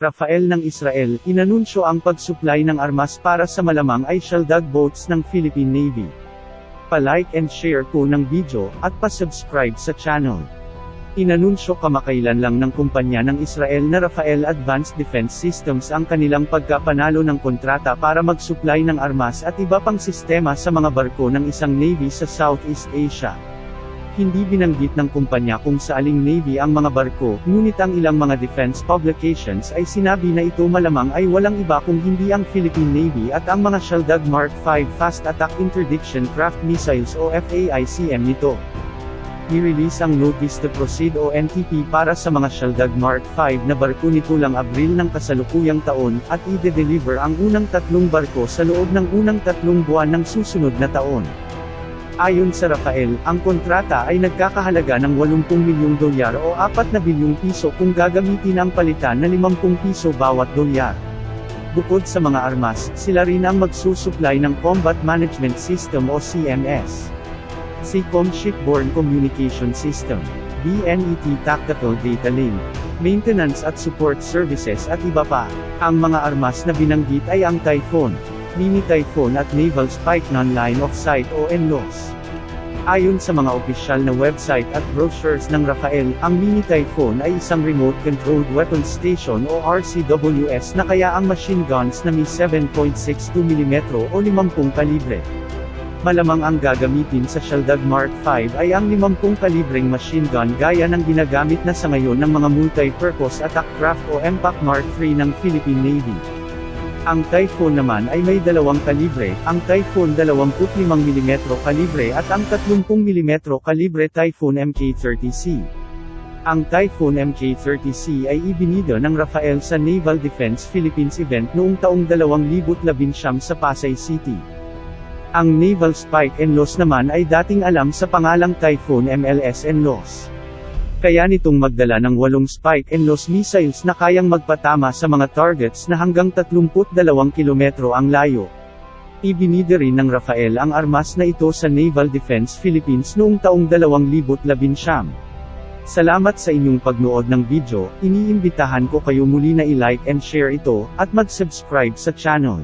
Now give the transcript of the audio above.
Rafael ng Israel, inanunsyo ang pagsupply ng armas para sa malamang ay shaldag boats ng Philippine Navy. Pa-like and share po ng video, at pa-subscribe sa channel. Inanunsyo kamakailan lang ng kumpanya ng Israel na Rafael Advanced Defense Systems ang kanilang pagkapanalo ng kontrata para mag-supply ng armas at iba pang sistema sa mga barko ng isang navy sa Southeast Asia. Hindi binanggit ng kumpanya kung sa aling navy ang mga barko, ngunit ang ilang mga defense publications ay sinabi na ito malamang ay walang iba kung hindi ang Philippine Navy at ang mga Shaldag Mark V Fast Attack Interdiction Craft Missiles o FAICM nito. I-release ang Notice to Proceed o NTP para sa mga Shaldag Mark V na barko nito lang Abril ng kasalukuyang taon, at i-deliver ang unang tatlong barko sa loob ng unang tatlong buwan ng susunod na taon. Ayon sa Rafael, ang kontrata ay nagkakahalaga ng 80 milyong dolyar o 4 na bilyong piso kung gagamitin ang palitan na 50 piso bawat dolyar. Bukod sa mga armas, sila rin ang magsusupply ng Combat Management System o CMS. SECOM Shipborne Communication System, BNET Tactical Data Link, maintenance at support services at iba pa. Ang mga armas na binanggit ay ang Typhoon, Mini Typhoon at Naval Spike Non-Line of Sight o NLOS. Ayon sa mga opisyal na website at brochures ng Rafael, ang Mini Typhoon ay isang remote-controlled weapons station o RCWS na kaya ang machine guns na Mi 7.62 mm o 50 kalibre. Malamang ang gagamitin sa Shaldag Mark V ay ang 50 kalibreng machine gun gaya ng ginagamit na sa ngayon ng mga multi-purpose attack craft o MPAC Mark III ng Philippine Navy. Ang Typhoon naman ay may dalawang kalibre, ang Typhoon 25mm kalibre at ang 30mm kalibre Typhoon Mk-30C. Ang Typhoon Mk-30C ay ibinido ng Rafael sa Naval Defense Philippines event noong taong 2019 sa Pasay City. Ang Naval Spike NLOS naman ay dating alam sa pangalang Typhoon MLS NLOS. Kaya nitong magdala ng walong spike and loss missiles na kayang magpatama sa mga targets na hanggang 32 kilometro ang layo. Ibinida rin ng Rafael ang armas na ito sa Naval Defense Philippines noong taong 2019. Salamat sa inyong pagnood ng video, iniimbitahan ko kayo muli na i-like and share ito, at mag-subscribe sa channel.